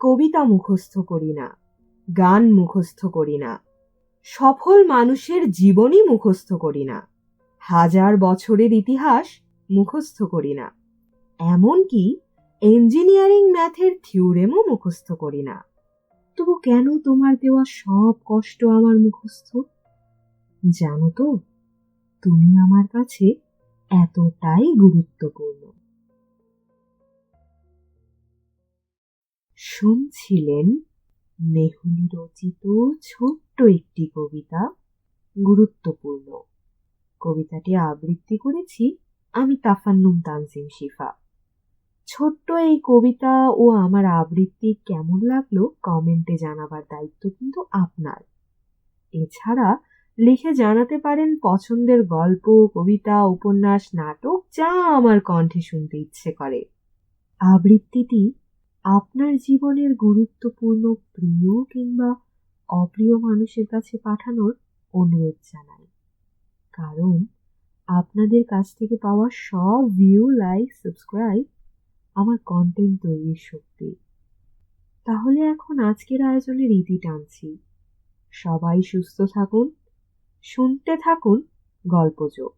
কবিতা মুখস্থ করি না, গান মুখস্থ করি না, সফল মানুষের জীবনী মুখস্থ করি না, হাজার বছরের ইতিহাস মুখস্থ করি না, এমনকি ইঞ্জিনিয়ারিং ম্যাথের থিওরেমও মুখস্থ করি না। তবু কেন তোমার দেওয়া সব কষ্ট আমার মুখস্থ? জানো তো, তুমি আমার কাছে এতটাই গুরুত্বপূর্ণ। শুনছিলেন মেহুলি রচিত ছোট্ট একটি কবিতা, গুরুত্বপূর্ণ। কবিতাটি আবৃত্তি করেছি আমি তাফান্নুম তানজিম শিফা। ছোট্ট এই কবিতা ও আমার আবৃত্তি কেমন লাগল কমেন্টে জানাবার দায়িত্ব কিন্তু আপনার। এছাড়া লিখে জানাতে পারেন পছন্দের গল্প, কবিতা, উপন্যাস, নাটক, যা আমার কণ্ঠে শুনতে ইচ্ছে করে। আবৃত্তিটি আপনার জীবনের গুরুত্বপূর্ণ প্রিয় কিংবা অপ্রিয় মানুষের কাছে পাঠানোর অনুরোধ জানাই। কারণ আপনাদের কাছ থেকে পাওয়া সব ভিউ লাইক সাবস্ক্রাইব আমার কন্টেন্ট তৈরির শক্তি। তাহলে এখন আজকের আয়োজনের রীতি টানছি। সবাই সুস্থ থাকুন, শুনতে থাকুন গল্পযোগ